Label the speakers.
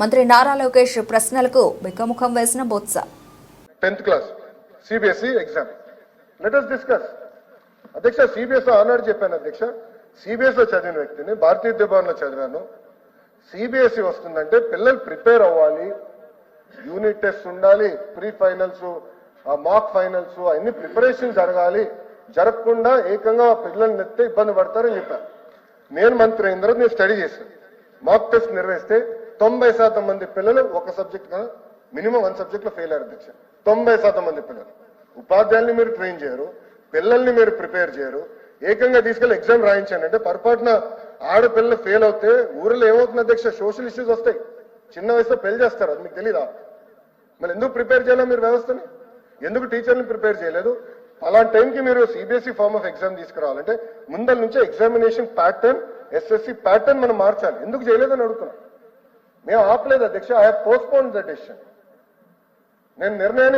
Speaker 1: మంత్రి నారా లోకేష్ ప్రశ్నలకు బిక్కముఖం వేసిన Botsa.
Speaker 2: Tenth class CBSE exam let us discuss అధ్యక్ష సిబిఎస్ ఆనాడు చెప్పాను అధ్యక్ష. సిబిఎస్లో చదివిన వ్యక్తిని భారతీయ విద్యాభవన్లో చదివాను. సిబిఎస్ఈ వస్తుందంటే పిల్లలు ప్రిపేర్ అవ్వాలి. యూనిట్ టెస్ట్ ఉండాలి ప్రీ ఫైనల్స్ మాక్ ఫైనల్స్ అన్ని ప్రిపరేషన్ జరగాలి. జరగకుండా ఏకంగా పిల్లల్ని నెత్తే ఇబ్బంది పడతారని చెప్పాను. నేను మంత్రి అయిన తర్వాత నేను స్టడీ చేశాను. మాక్ టెస్ట్ నిర్వహిస్తే తొంభై శాతం మంది పిల్లలు ఒక సబ్జెక్ట్ కదా మినిమం వన్ సబ్జెక్ట్లో ఫెయిల్ అయ్యారు అధ్యక్ష. తొంభై శాతం మంది పిల్లలు. ఉపాధ్యాయుల్ని మీరు ట్రైన్ చేయరు పిల్లల్ని మీరు ప్రిపేర్ చేయరు ఏకంగా తీసుకెళ్ళి ఎగ్జామ్ రాయించండి అంటే పొరపాటున ఆడపిల్లలు ఫెయిల్ అవుతే ఊరిలో ఏమవుతుంది అధ్యక్ష? సోషల్ ఇష్యూస్ వస్తాయి. చిన్న వయసులో పెళ్ళి చేస్తారు అది మీకు తెలీదా? మరి ఎందుకు ప్రిపేర్ చేయాలి మీరు వ్యవస్థని? ఎందుకు టీచర్ని ప్రిపేర్ చేయలేదు? అలాంటి టైంకి మీరు సిబిఎస్ఈ ఫార్మ్ ఆఫ్ ఎగ్జామ్ తీసుకురావాలంటే ముందల నుంచే ఎగ్జామినేషన్ ప్యాటర్న్ ఎస్ఎస్సి ప్యాటర్న్ మనం మార్చాలి. ఎందుకు చేయలేదని అడుగుతున్నాం. మేము ఆపలేదు అధ్యక్ష. ఐ పోస్ట్పోన్ ద డెసిషన్ నేను నిర్ణయాన్ని